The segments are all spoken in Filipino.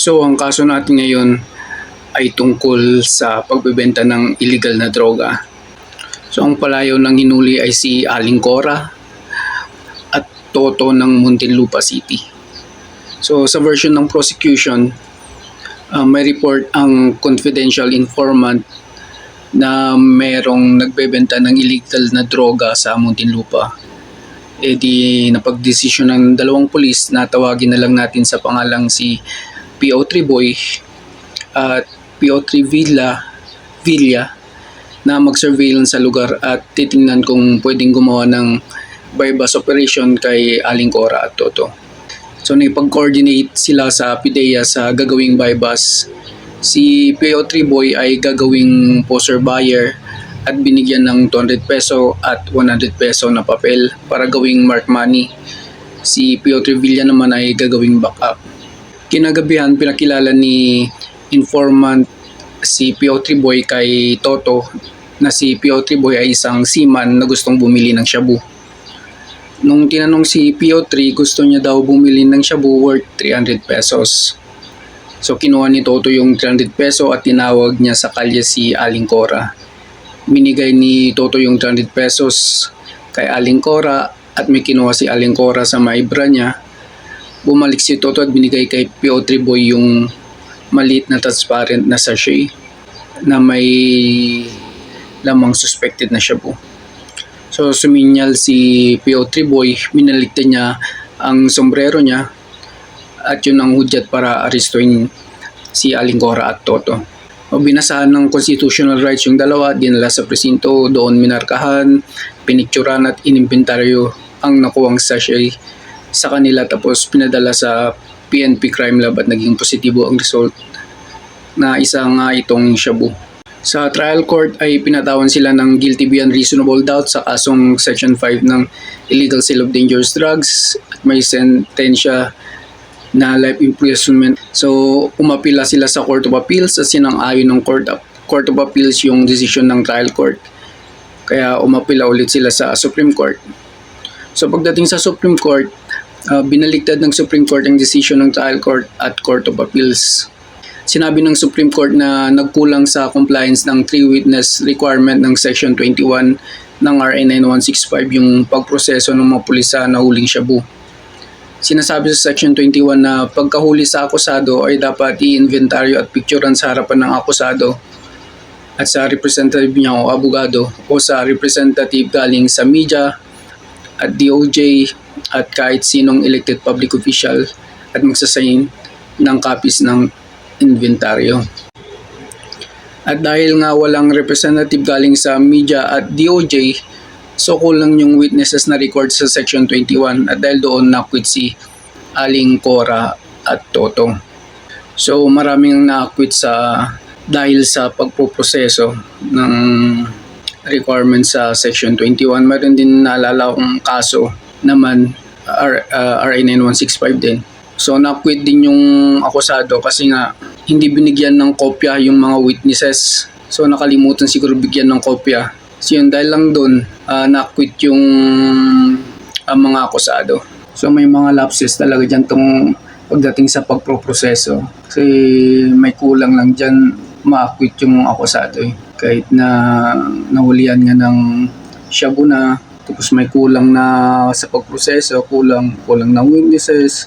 So ang kaso natin ngayon ay tungkol sa pagbebenta ng illegal na droga. So ang palayo ng hinuli ay si Aling Cora at Toto ng Muntinlupa City. So sa version ng prosecution, uh, may report ang confidential informant na merong nagbebenta ng illegal na droga sa Muntinlupa. E di napagdesisyon ng dalawang pulis na tawagin na lang natin sa pangalang si PO3 Boy at PO3 Villa, Villa na mag-surveillance sa lugar at titingnan kung pwedeng gumawa ng bypass operation kay Aling Cora at Toto. So nakipag-coordinate sila sa PIDEA sa gagawing bypass. Si PO3 Boy ay gagawing poster buyer at binigyan ng 200 peso at 100 peso na papel para gawing mark money. Si PO3 Villa naman ay gagawing backup. Kinagabihan pinakilala ni informant si PO3 Boy kay Toto na si PO3 Boy ay isang seaman na gustong bumili ng shabu. Nung tinanong si PO3, gusto niya daw bumili ng shabu worth 300 pesos. So kinuha ni Toto yung 300 peso at tinawag niya sa kalye si Aling Cora. Minigay ni Toto yung 300 pesos kay Aling Cora at may kinuha si Aling Cora sa maibra niya. Bumalik si Toto at binigay kay PO3 Boy yung maliit na transparent na sachet na may lamang suspected na shabu. So suminyal si PO3 Boy, minaligtad niya ang sombrero niya at yun ang hudyat para arestuin si Aling Cora at Toto. O binasahan ng constitutional rights yung dalawa, dinala sa presinto, doon minarkahan, pinicturan at inimbentaryo ang nakuwang sachet sa kanila tapos pinadala sa PNP Crime Lab at naging positibo ang result na isa nga itong shabu. Sa trial court ay pinatawan sila ng guilty beyond reasonable doubt sa kasong Section 5 ng Illegal Sale of Dangerous Drugs at may sentensya na life imprisonment. So, umapila sila sa Court of Appeals at sinang-ayon ng Court Court of Appeals yung decision ng trial court. Kaya umapila ulit sila sa Supreme Court. So, pagdating sa Supreme Court, uh, binaligtad ng Supreme Court ang decision ng trial court at Court of Appeals. Sinabi ng Supreme Court na nagkulang sa compliance ng three witness requirement ng Section 21 ng RA 9165 yung pagproseso ng mga pulisa na huling shabu. Sinasabi sa Section 21 na pagkahuli sa akusado ay dapat i-inventaryo at picturean sa harapan ng akusado at sa representative niya o abogado o sa representative galing sa media at DOJ at kahit sinong elected public official at magsasign ng copies ng inventaryo. At dahil nga walang representative galing sa media at DOJ, so kulang yung witnesses na record sa Section 21 at dahil doon na-quit si Aling Cora at Toto. So maraming na-quit sa dahil sa pagpoproseso ng requirement sa Section 21. Meron din naalala akong kaso naman R, uh, RA 9165 din. So na-quit din yung akusado kasi nga hindi binigyan ng kopya yung mga witnesses. So nakalimutan siguro bigyan ng kopya. So yun dahil lang doon uh, na-quit yung uh, mga akusado. So may mga lapses talaga dyan tong pagdating sa pagproproseso. Kasi may kulang lang dyan ma-quit yung akusado eh. Kahit na nahulian nga ng shabu na tapos may kulang na sa pagproseso, kulang, kulang ng witnesses,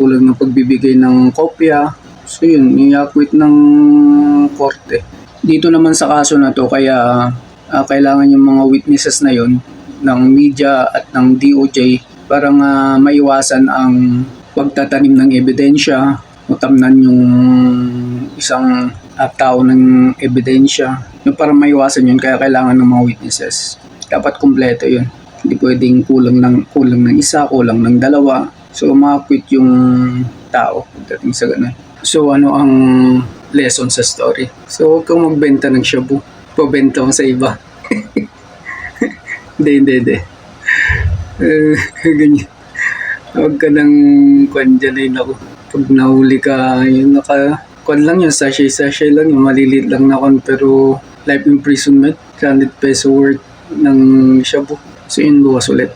kulang ng pagbibigay ng kopya. So yun, i-acquit ng korte. Dito naman sa kaso na to, kaya ah, kailangan yung mga witnesses na yun ng media at ng DOJ para nga maiwasan ang pagtatanim ng ebidensya o tamnan yung isang ah, tao ng ebidensya. Yung para maiwasan yun, kaya kailangan ng mga witnesses. Dapat kumpleto yun. Hindi pwedeng kulang ng, kulang ng isa, kulang ng dalawa. So, makakwit yung tao pagdating sa ganun. So, ano ang lesson sa story? So, huwag kang magbenta ng shabu. Pabenta mo sa iba. Hindi, hindi, hindi. Eh, ganyan. Huwag ka nang kwan dyan naku. Pag nahuli ka, yun naka, kwan lang yun, sachet-sachet lang yun, maliliit lang na kwan, pero life imprisonment, 100 peso worth ng shabu. So yun, bukas ulit.